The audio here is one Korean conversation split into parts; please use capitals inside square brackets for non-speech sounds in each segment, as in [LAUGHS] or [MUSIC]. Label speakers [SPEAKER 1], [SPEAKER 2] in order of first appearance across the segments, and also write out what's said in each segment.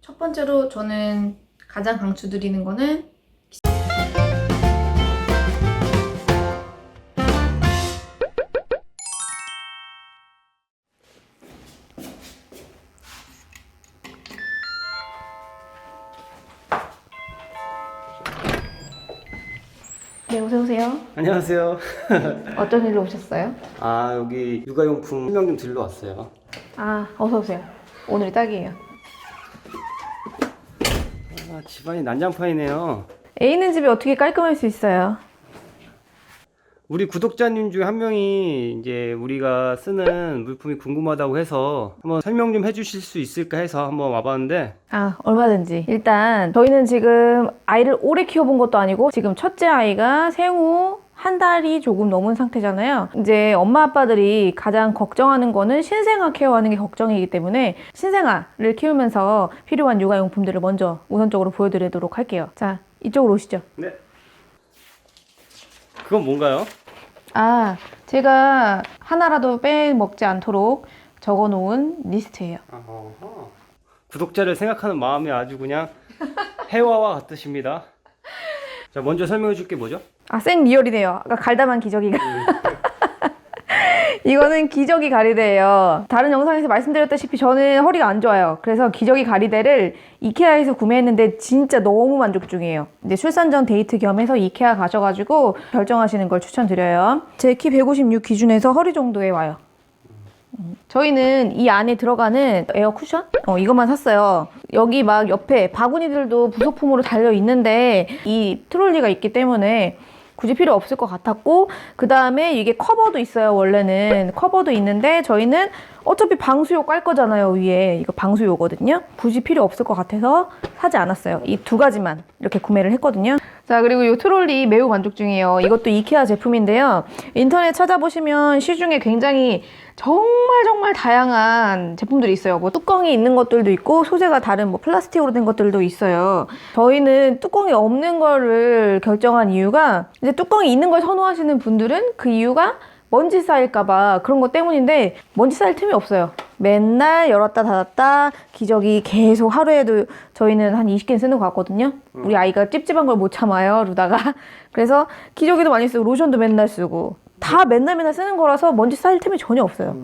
[SPEAKER 1] 첫 번째로 저는 가장 강추드리는 거는 네, 어서 오세요.
[SPEAKER 2] 안녕하세요. [LAUGHS]
[SPEAKER 1] 어떤 일로 오셨어요?
[SPEAKER 2] 아 여기 육아용품 설명 좀 들러 왔어요.
[SPEAKER 1] 아, 어서 오세요. 오늘이 딱이에요.
[SPEAKER 2] 아, 집안이 난장판이네요.
[SPEAKER 1] 애 있는 집이 어떻게 깔끔할 수 있어요?
[SPEAKER 2] 우리 구독자님 중에 한 명이 이제 우리가 쓰는 물품이 궁금하다고 해서 한번 설명 좀 해주실 수 있을까 해서 한번 와봤는데
[SPEAKER 1] 아, 얼마든지. 일단 저희는 지금 아이를 오래 키워본 것도 아니고 지금 첫째 아이가 생후 한 달이 조금 넘은 상태잖아요. 이제 엄마 아빠들이 가장 걱정하는 거는 신생아 케어하는 게 걱정이기 때문에 신생아를 키우면서 필요한 육아용품들을 먼저 우선적으로 보여드리도록 할게요. 자, 이쪽으로 오시죠.
[SPEAKER 2] 네. 그건 뭔가요?
[SPEAKER 1] 아, 제가 하나라도 빼먹지 않도록 적어 놓은 리스트예요.
[SPEAKER 2] 어허. 구독자를 생각하는 마음이 아주 그냥 [LAUGHS] 해와와 같으십니다. 자 먼저 설명해 줄 게 뭐죠?
[SPEAKER 1] 아, 생 리얼이네요. 아까 갈다만 기저귀가. [LAUGHS] 이거는 기저귀 가리대예요. 다른 영상에서 말씀드렸다시피 저는 허리가 안 좋아요. 그래서 기저귀 가리대를 이케아에서 구매했는데 진짜 너무 만족 중이에요. 이제 출산 전 데이트 겸해서 이케아 가셔가지고 결정하시는 걸 추천드려요. 제 키 156 기준에서 허리 정도에 와요. 음, 저희는 이 안에 들어가는 에어 쿠션? 어, 이것만 샀어요. 여기 막 옆에 바구니들도 부속품으로 달려 있는데 이 트롤리가 있기 때문에 굳이 필요 없을 것 같았고 그 다음에 이게 커버도 있어요 원래는. 커버도 있는데 저희는 어차피 방수요 깔 거잖아요 위에. 이거 방수요거든요. 굳이 필요 없을 것 같아서 사지 않았어요. 이 두 가지만 이렇게 구매를 했거든요 자 그리고 이 트롤리 매우 만족 중이에요 이것도 이케아 제품인데요 인터넷 찾아보시면 시중에 굉장히 정말 정말 다양한 제품들이 있어요. 뭐 뚜껑이 있는 것들도 있고 소재가 다른 뭐 플라스틱으로 된 것들도 있어요. 저희는 뚜껑이 없는 거를 결정한 이유가 이제 뚜껑이 있는 걸 선호하시는 분들은 그 이유가 먼지 쌓일까봐 그런 것 때문인데 먼지 쌓일 틈이 없어요. 맨날 열었다 닫았다 기저귀 계속 하루에도 저희는 한 20개 쓰는 것 같거든요. 우리 아이가 찝찝한 걸 못 참아요, 루다가. [LAUGHS] 그래서 기저귀도 많이 쓰고 로션도 맨날 쓰고 다 맨날 맨날 쓰는 거라서 먼지 쌓일 틈이 전혀 없어요.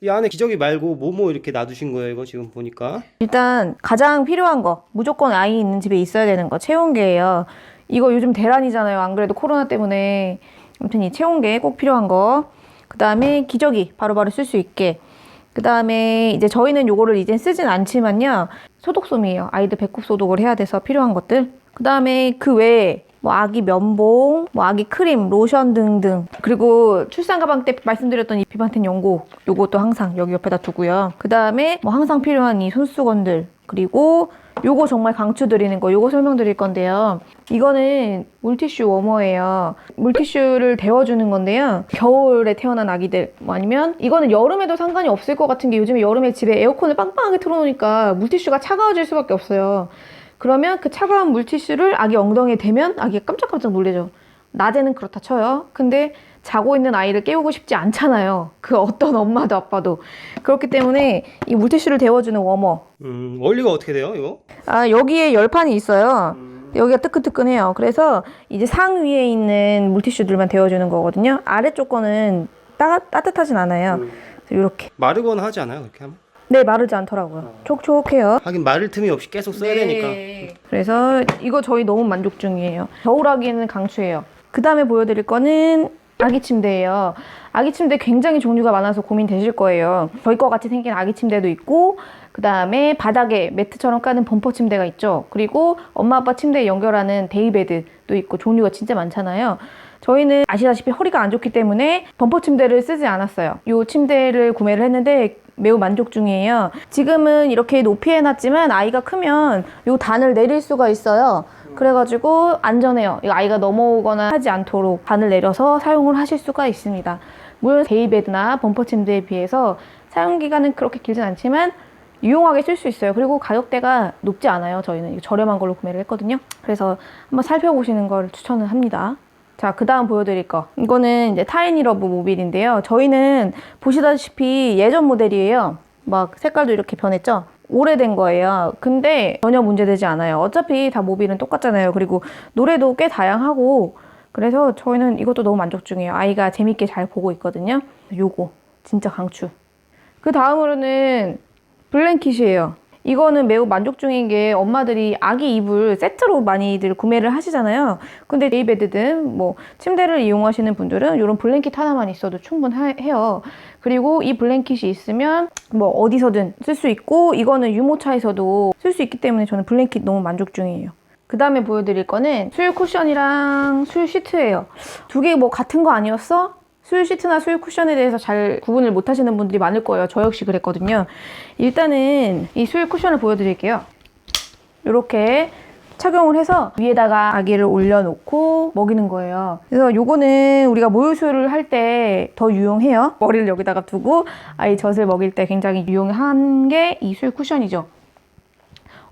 [SPEAKER 2] 이 안에 기저귀 말고 뭐뭐 이렇게 놔두신 거예요 이거 지금 보니까
[SPEAKER 1] 일단 가장 필요한 거 무조건 아이 있는 집에 있어야 되는 거 체온계예요. 이거 요즘 대란이잖아요. 안 그래도 코로나 때문에 아무튼 이 체온계 꼭 필요한 거. 그 다음에 기저귀 바로바로 쓸 수 있게. 그 다음에 이제 저희는 요거를 이젠 쓰진 않지만요. 소독솜이에요. 아이들 배꼽 소독을 해야 돼서 필요한 것들. 그 다음에 그 외에 뭐 아기 면봉, 뭐 아기 크림, 로션 등등. 그리고 출산 가방 때 말씀드렸던 이 비반텐 연고 요것도 항상 여기 옆에다 두고요. 그 다음에 뭐 항상 필요한 이 손수건들 그리고 요거 정말 강추드리는 거 요거 설명드릴 건데요. 이거는 물티슈 워머예요. 물티슈를 데워주는 건데요. 겨울에 태어난 아기들 뭐 아니면 이거는 여름에도 상관이 없을 것 같은 게 요즘에 여름에 집에 에어컨을 빵빵하게 틀어놓으니까 물티슈가 차가워질 수밖에 없어요. 그러면 그 차가운 물티슈를 아기 엉덩이에 대면 아기가 깜짝깜짝 놀래죠. 낮에는 그렇다 쳐요. 근데 자고 있는 아이를 깨우고 싶지 않잖아요. 그 어떤 엄마도 아빠도. 그렇기 때문에 이 물티슈를 데워주는 워머.
[SPEAKER 2] 음 원리가 어떻게 돼요 이거?
[SPEAKER 1] 아, 여기에 열판이 있어요. 여기가 뜨끈뜨끈해요. 그래서 이제 상 위에 있는 물티슈들만 데워주는 거거든요. 아래쪽 거는 따, 따뜻하진 않아요. 이렇게.
[SPEAKER 2] 마르거나 하지 않아요 그렇게 하면?
[SPEAKER 1] 네, 마르지 않더라고요. 촉촉해요.
[SPEAKER 2] 하긴 마를 틈이 없이 계속 써야
[SPEAKER 1] 네.
[SPEAKER 2] 되니까
[SPEAKER 1] 그래서 이거 저희 너무 만족 중이에요. 겨울아기는 강추해요. 그 다음에 보여드릴 거는 아기 침대예요. 아기 침대 굉장히 종류가 많아서 고민되실 거예요. 저희 거 같이 생긴 아기 침대도 있고, 그 다음에 바닥에 매트처럼 까는 범퍼 침대가 있죠. 그리고 엄마 아빠 침대에 연결하는 데이베드도 있고 종류가 진짜 많잖아요. 저희는 아시다시피 허리가 안 좋기 때문에 범퍼 침대를 쓰지 않았어요. 이 침대를 구매를 했는데 매우 만족 중이에요. 지금은 이렇게 높이 해놨지만 아이가 크면 이 단을 내릴 수가 있어요. 그래가지고 안전해요. 이거 아이가 넘어오거나 하지 않도록 단을 내려서 사용을 하실 수가 있습니다. 물론 데이베드나 범퍼 침대에 비해서 사용 기간은 그렇게 길진 않지만 유용하게 쓸 수 있어요. 그리고 가격대가 높지 않아요. 저희는 저렴한 걸로 구매를 했거든요. 그래서 한번 살펴보시는 걸 추천을 합니다. 자, 그 다음 보여드릴 거. 이거는 이제 타이니 러브 모빌인데요. 저희는 보시다시피 예전 모델이에요. 막 색깔도 이렇게 변했죠? 오래된 거예요. 근데 전혀 문제되지 않아요. 어차피 다 모빌은 똑같잖아요. 그리고 노래도 꽤 다양하고 그래서 저희는 이것도 너무 만족 중이에요. 아이가 재밌게 잘 보고 있거든요. 요거 진짜 강추. 그 다음으로는 블랭킷이에요. 이거는 매우 만족 중인 게 엄마들이 아기 이불 세트로 많이들 구매를 하시잖아요. 근데 데이베드든 뭐 침대를 이용하시는 분들은 이런 블랭킷 하나만 있어도 충분해요. 그리고 이 블랭킷이 있으면 뭐 어디서든 쓸 수 있고 이거는 유모차에서도 쓸 수 있기 때문에 저는 블랭킷 너무 만족 중이에요. 그 다음에 보여드릴 거는 수유 쿠션이랑 수유 시트예요. 두 개 뭐 같은 거 아니었어? 수유 시트나 수유 쿠션에 대해서 잘 구분을 못 하시는 분들이 많을 거예요. 저 역시 그랬거든요. 일단은 이 수유 쿠션을 보여드릴게요. 이렇게 착용을 해서 위에다가 아기를 올려놓고 먹이는 거예요. 그래서 요거는 우리가 모유수유를 할 때 더 유용해요. 머리를 여기다가 두고 아이 젖을 먹일 때 굉장히 유용한 게 이 수유 쿠션이죠.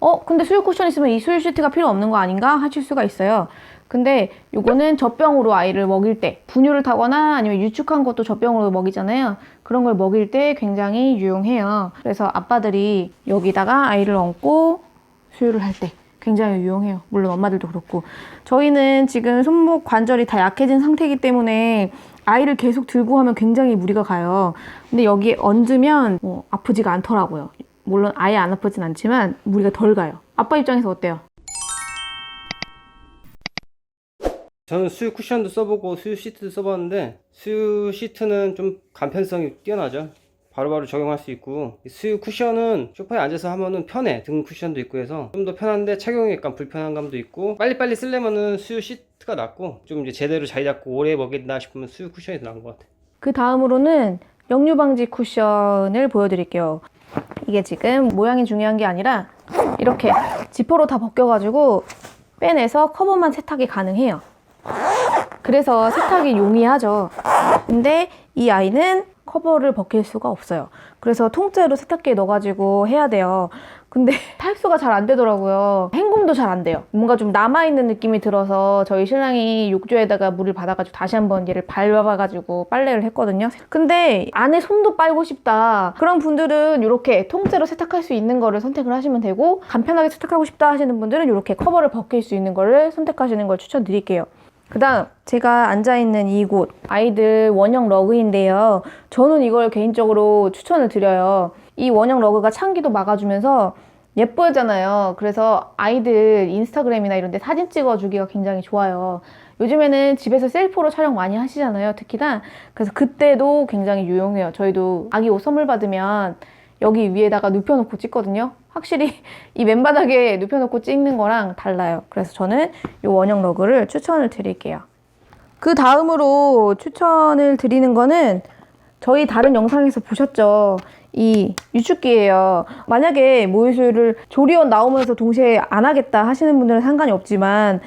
[SPEAKER 1] 어, 근데 수유 쿠션 있으면 이 수유 시트가 필요 없는 거 아닌가 하실 수가 있어요. 근데 요거는 젖병으로 아이를 먹일 때 분유를 타거나 아니면 유축한 것도 젖병으로 먹이잖아요. 그런 걸 먹일 때 굉장히 유용해요. 그래서 아빠들이 여기다가 아이를 얹고 수유를 할 때 굉장히 유용해요. 물론 엄마들도 그렇고. 저희는 지금 손목 관절이 다 약해진 상태이기 때문에 아이를 계속 들고 하면 굉장히 무리가 가요. 근데 여기에 얹으면 어, 아프지가 않더라고요. 물론 아예 안 아프진 않지만 무리가 덜 가요. 아빠 입장에서 어때요?
[SPEAKER 2] 저는 수유 쿠션도 써보고 수유 시트도 써봤는데 수유 시트는 좀 간편성이 뛰어나죠. 바로바로 적용할 수 있고 이 수유 쿠션은 소파에 앉아서 하면은 편해 등 쿠션도 있고 해서 좀 더 편한데 착용이 약간 불편한 감도 있고 빨리빨리 쓰려면은 수유 시트가 낫고 좀 이제 제대로 자리 잡고 오래 먹인다 싶으면 수유 쿠션이 더 나은 것 같아.
[SPEAKER 1] 그 다음으로는 역류 방지 쿠션을 보여드릴게요. 이게 지금 모양이 중요한 게 아니라 이렇게 지퍼로 다 벗겨가지고 빼내서 커버만 세탁이 가능해요. 그래서 세탁이 용이하죠. 근데 이 아이는 커버를 벗길 수가 없어요. 그래서 통째로 세탁기에 넣어가지고 해야 돼요. 근데 [LAUGHS] 탈수가 잘 안 되더라고요. 헹굼도 잘 안 돼요. 뭔가 좀 남아있는 느낌이 들어서 저희 신랑이 욕조에다가 물을 받아가지고 다시 한번 얘를 밟아가지고 빨래를 했거든요. 근데 안에 손도 빨고 싶다. 그런 분들은 이렇게 통째로 세탁할 수 있는 거를 선택을 하시면 되고 간편하게 세탁하고 싶다 하시는 분들은 이렇게 커버를 벗길 수 있는 거를 선택하시는 걸 추천드릴게요. 그 다음 제가 앉아있는 이곳 아이들 원형 러그인데요 저는 이걸 개인적으로 추천을 드려요 이 원형 러그가 찬기도 막아주면서 예쁘잖아요 그래서 아이들 인스타그램이나 이런 데 사진 찍어주기가 굉장히 좋아요 요즘에는 집에서 셀프로 촬영 많이 하시잖아요 특히나 그래서 그때도 굉장히 유용해요 저희도 아기 옷 선물 받으면 여기 위에다가 눕혀놓고 찍거든요. 확실히 [LAUGHS] 이 맨바닥에 눕혀놓고 찍는 거랑 달라요. 그래서 저는 이 원형 러그를 추천을 드릴게요. 그 다음으로 추천을 드리는 거는 저희 다른 영상에서 보셨죠. 이 유축기예요. 만약에 모유수유를 조리원 나오면서 동시에 안 하겠다 하시는 분들은 상관이 없지만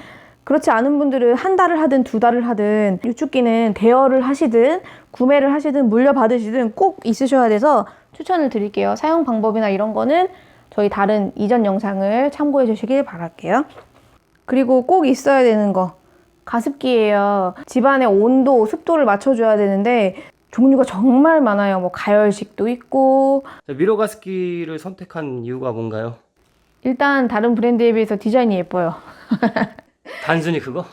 [SPEAKER 1] 그렇지 않은 분들은 한 달을 하든 두 달을 하든 유축기는 대여를 하시든 구매를 하시든 물려받으시든 꼭 있으셔야 돼서 추천을 드릴게요. 사용 방법이나 이런 거는 저희 다른 이전 영상을 참고해 주시길 바랄게요. 그리고 꼭 있어야 되는 거 가습기예요. 집안의 온도, 습도를 맞춰줘야 되는데 종류가 정말 많아요. 뭐 가열식도 있고
[SPEAKER 2] 자, 가습기를 선택한 이유가 뭔가요?
[SPEAKER 1] 일단 다른 브랜드에 비해서 디자인이 예뻐요. [LAUGHS]
[SPEAKER 2] 단순히 그거?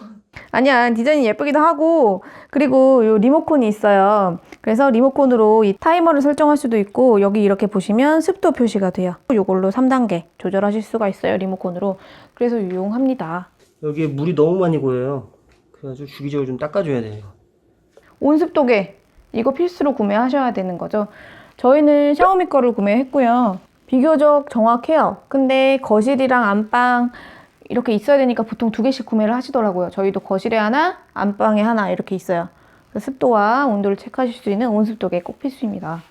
[SPEAKER 1] 아니야 디자인이 예쁘기도 하고 그리고 요 리모컨이 있어요 그래서 리모컨으로 이 타이머를 설정할 수도 있고 여기 이렇게 보시면 습도 표시가 돼요 요걸로 3단계 조절하실 수가 있어요 리모컨으로 그래서 유용합니다
[SPEAKER 2] 여기에 물이 너무 많이 고여요. 그래가지고 주기적으로 좀 닦아줘야 돼요.
[SPEAKER 1] 온습도계 이거 필수로 구매하셔야 되는 거죠. 저희는 샤오미 거를 구매했고요. 비교적 정확해요. 근데 거실이랑 안방 이렇게 있어야 되니까 보통 두 개씩 구매를 하시더라고요. 저희도 거실에 하나 안방에 하나 이렇게 있어요. 습도와 온도를 체크하실 수 있는 온습도계 꼭 필수입니다.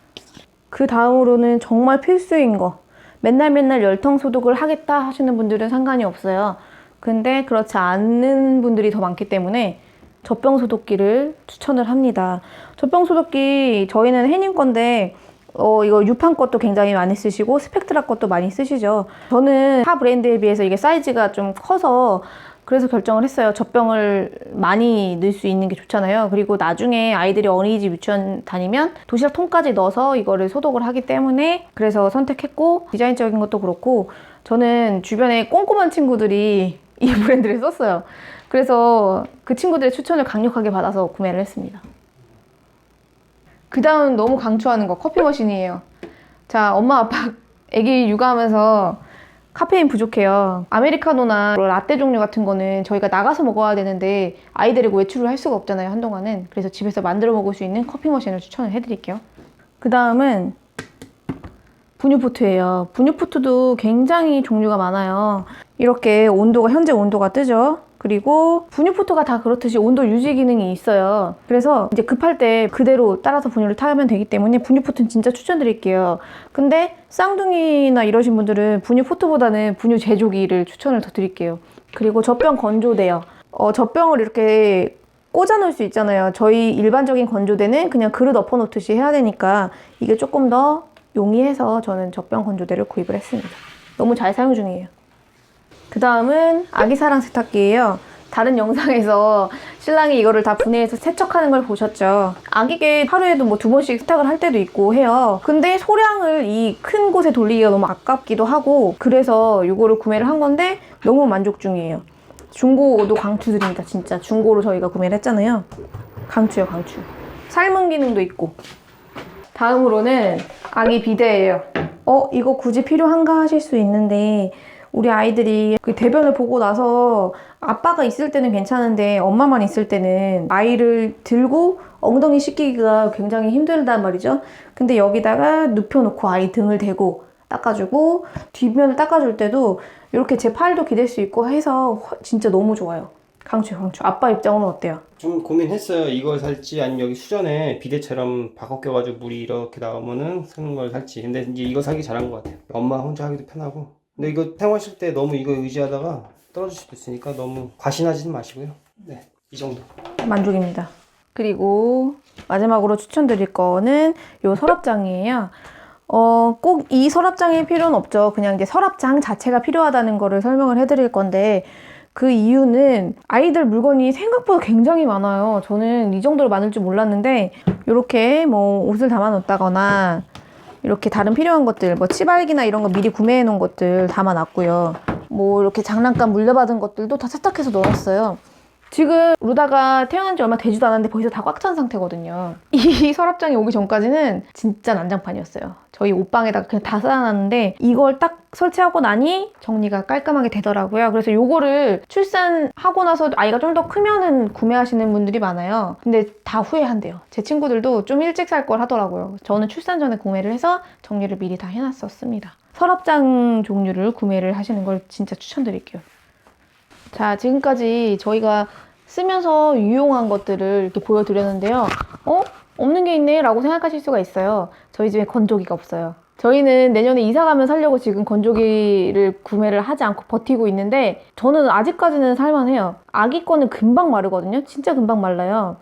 [SPEAKER 1] 그 다음으로는 정말 필수인 거. 맨날 맨날 열통 소독을 하겠다 하시는 분들은 상관이 없어요. 근데 그렇지 않는 분들이 더 많기 때문에 젖병 소독기를 추천을 합니다. 젖병 소독기 저희는 해님 건데 어 이거 유판 것도 굉장히 많이 쓰시고 스펙트라 것도 많이 쓰시죠. 저는 타 브랜드에 비해서 이게 사이즈가 좀 커서 그래서 결정을 했어요. 젖병을 많이 넣을 수 있는 게 좋잖아요. 그리고 나중에 아이들이 어린이집 유치원 다니면 도시락 통까지 넣어서 이거를 소독을 하기 때문에 그래서 선택했고 디자인적인 것도 그렇고 저는 주변에 꼼꼼한 친구들이 [LAUGHS] 이 브랜드를 썼어요. 그래서 그 친구들의 추천을 강력하게 받아서 구매를 했습니다. 그 다음 너무 강추하는 거 커피 머신이에요. 자, 엄마 아빠 [LAUGHS] 아기 육아하면서 카페인 부족해요. 아메리카노나 라떼 종류 같은 거는 저희가 나가서 먹어야 되는데 아이 데리고 외출을 할 수가 없잖아요, 한동안은. 그래서 집에서 만들어 먹을 수 있는 커피 머신을 추천을 해드릴게요. 그 다음은 분유포트예요. 분유포트도 굉장히 종류가 많아요. 이렇게 온도가 현재 온도가 뜨죠. 그리고 분유포트가 다 그렇듯이 온도 유지 기능이 있어요. 그래서 이제 급할 때 그대로 따라서 분유를 타면 되기 때문에 분유포트는 진짜 추천드릴게요. 근데 쌍둥이나 이러신 분들은 분유포트보다는 분유 제조기를 추천을 더 드릴게요. 그리고 젖병 건조대요. 어, 젖병을 이렇게 꽂아 놓을 수 있잖아요. 저희 일반적인 건조대는 그냥 그릇 엎어 놓듯이 해야 되니까 이게 조금 더 용이해서 저는 젖병 건조대를 구입을 했습니다. 너무 잘 사용 중이에요. 그 다음은 아기 사랑 세탁기예요. 다른 영상에서 신랑이 이거를 다 분해해서 세척하는 걸 보셨죠. 아기게 하루에도 뭐 두 번씩 세탁을 할 때도 있고 해요. 근데 소량을 이 큰 곳에 돌리기가 너무 아깝기도 하고 그래서 이거를 구매를 한 건데 너무 만족 중이에요. 중고도 강추드립니다. 진짜 중고로 저희가 구매를 했잖아요. 강추요, 강추. 삶은 기능도 있고. 다음으로는 아기 비데예요. 어, 이거 굳이 필요한가 하실 수 있는데 우리 아이들이 그 대변을 보고 나서 아빠가 있을 때는 괜찮은데 엄마만 있을 때는 아이를 들고 엉덩이 씻기기가 굉장히 힘들단 말이죠. 근데 여기다가 눕혀놓고 아이 등을 대고 닦아주고 뒷면을 닦아줄 때도 이렇게 제 팔도 기댈 수 있고 해서 허- 진짜 너무 좋아요. 강추 강추. 아빠 입장은 어때요?
[SPEAKER 2] 좀 고민했어요. 이걸 살지 아니면 여기 수전에 비데처럼 바꿔 껴가지고 물이 이렇게 나오면은 쓰는 걸 살지. 근데 이제 이거 사기 잘한 것 같아요. 엄마 혼자 하기도 편하고. 근데 이거 사용하실 때 너무 이거 의지하다가 떨어질 수도 있으니까 너무 과신하지는 마시고요. 네, 이 정도.
[SPEAKER 1] 만족입니다. 그리고 마지막으로 추천드릴 거는 요 서랍장이에요. 어, 꼭 이 서랍장이 필요는 없죠. 그냥 이제 서랍장 자체가 필요하다는 거를 설명을 해드릴 건데 그 이유는 아이들 물건이 생각보다 굉장히 많아요. 저는 이 정도로 많을 줄 몰랐는데 이렇게 뭐 옷을 담아 놓다거나 이렇게 다른 필요한 것들, 뭐 치발기나 이런 거 미리 구매해 놓은 것들 담아놨고요. 뭐 이렇게 장난감 물려받은 것들도 다 세탁해서 넣었어요. 지금 루다가 태어난 지 얼마 되지도 않았는데 벌써 다 꽉 찬 상태거든요. [LAUGHS] 이 서랍장에 오기 전까지는 진짜 난장판이었어요. 저희 옷방에다가 그냥 다 쌓아놨는데 이걸 딱 설치하고 나니 정리가 깔끔하게 되더라고요. 그래서 요거를 출산하고 나서 아이가 좀 더 크면은 구매하시는 분들이 많아요. 근데 다 후회한대요. 제 친구들도 좀 일찍 살 걸 하더라고요. 저는 출산 전에 구매를 해서 정리를 미리 다 해놨었습니다. 서랍장 종류를 구매를 하시는 걸 진짜 추천드릴게요. 자, 지금까지 저희가 쓰면서 유용한 것들을 이렇게 보여드렸는데요. 어? 없는 게 있네? 라고 생각하실 수가 있어요. 저희 집에 건조기가 없어요. 저희는 내년에 이사 가면 살려고 지금 건조기를 구매를 하지 않고 버티고 있는데 저는 아직까지는 살만해요. 아기 거는 금방 마르거든요. 진짜 금방 말라요.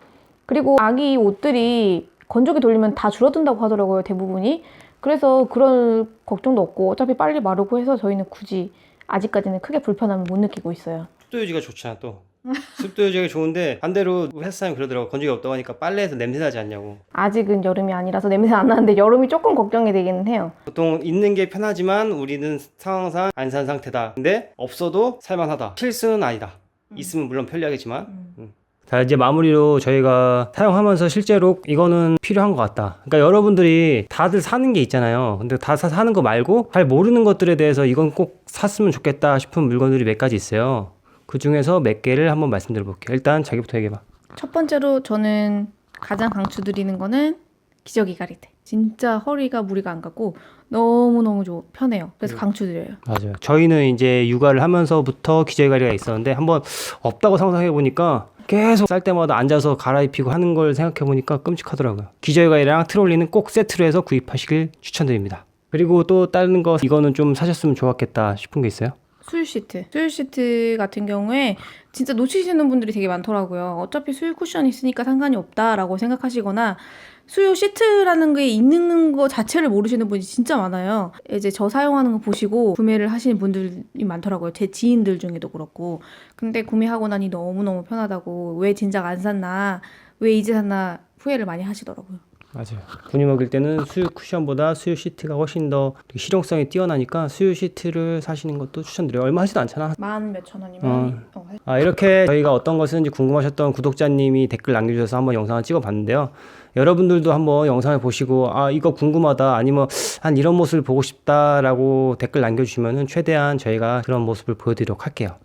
[SPEAKER 1] 그리고 아기 옷들이 건조기 돌리면 다 줄어든다고 하더라고요. 대부분이. 그래서 그런 걱정도 없고 어차피 빨리 마르고 해서 저희는 굳이 아직까지는 크게 불편함을 못 느끼고 있어요.
[SPEAKER 2] 습도 유지가 좋잖아 또. 습도 유지가 좋은데 반대로 회사 사람이 그러더라고 건조기 없다고 하니까 빨래해서 냄새 나지 않냐고.
[SPEAKER 1] 아직은 여름이 아니라서 냄새 안 나는데 여름이 조금 걱정이 되기는 해요.
[SPEAKER 2] 보통 있는 게 편하지만 우리는 상황상 안 산 상태다. 근데 없어도 살만하다. 필수는 아니다. 있으면 물론 편리하겠지만. 음. 자 이제 마무리로 저희가 사용하면서 실제로 이거는 필요한 것 같다. 그러니까 여러분들이 다들 사는 게 있잖아요. 근데 다 사- 사는 거 말고 잘 모르는 것들에 대해서 이건 꼭 샀으면 좋겠다 싶은 물건들이 몇 가지 있어요. 그 중에서 몇 개를 한번 말씀드려 볼게요. 일단 자기부터 얘기해 봐.
[SPEAKER 1] 첫 번째로 저는 가장 강추드리는 거는 기저귀 가리대. 진짜 허리가 무리가 안 가고 너무너무 좋 편해요. 그래서 강추드려요.
[SPEAKER 2] 맞아요. 저희는 이제 육아를 하면서부터 기저귀가리가 있었는데 한번 없다고 상상해 보니까 계속 쌀 때마다 앉아서 갈아입히고 하는 걸 생각해 보니까 끔찍하더라고요. 기저귀가리랑 트롤리는 꼭 세트로 해서 구입하시길 추천드립니다. 그리고 또 다른 거 이거는 좀 사셨으면 좋았겠다 싶은 게 있어요.
[SPEAKER 1] 수유 시트. 수유 시트 같은 경우에 진짜 놓치시는 분들이 되게 많더라고요. 어차피 수유 쿠션이 있으니까 상관이 없다라고 생각하시거나 수유 시트라는 게 있는 거 자체를 모르시는 분이 진짜 많아요. 이제 저 사용하는 거 보시고 구매를 하시는 분들이 많더라고요. 제 지인들 중에도 그렇고. 근데 구매하고 나니 너무너무 편하다고 왜 진작 안 샀나 왜 이제 샀나 후회를 많이 하시더라고요.
[SPEAKER 2] 맞아요. 분유 먹일 때는 수유 쿠션보다 수유 시트가 훨씬 더 실용성이 뛰어나니까 수유 시트를 사시는 것도 추천드려요. 얼마 하지도 않잖아.
[SPEAKER 1] 만 몇천 원이면 어,
[SPEAKER 2] 아, 이렇게 저희가 어떤 걸 쓰는지 궁금하셨던 구독자님이 댓글 남겨주셔서 한번 영상을 찍어봤는데요. 여러분들도 한번 영상을 보시고 아 이거 궁금하다 아니면 한 이런 모습을 보고 싶다라고 댓글 남겨주시면은 최대한 저희가 그런 모습을 보여드리도록 할게요.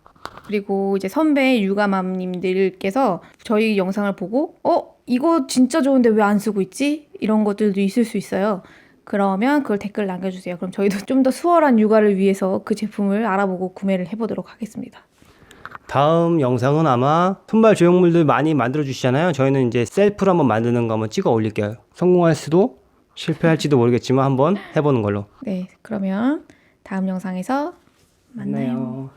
[SPEAKER 1] 그리고 이제 선배 육아맘님들께서 저희 영상을 보고 어 이거 진짜 좋은데 왜 안 쓰고 있지 이런 것들도 있을 수 있어요. 그러면 그걸 댓글 남겨주세요. 그럼 저희도 좀 더 수월한 육아를 위해서 그 제품을 알아보고 구매를 해보도록 하겠습니다.
[SPEAKER 2] 다음 영상은 아마 손발 조형물들 많이 만들어 주시잖아요. 저희는 이제 셀프로 한번 만드는 거 한번 찍어 올릴게요. 성공할 수도 실패할지도 모르겠지만 한번 해보는 걸로.
[SPEAKER 1] 네, 그러면 다음 영상에서 만나요.
[SPEAKER 2] 만나요.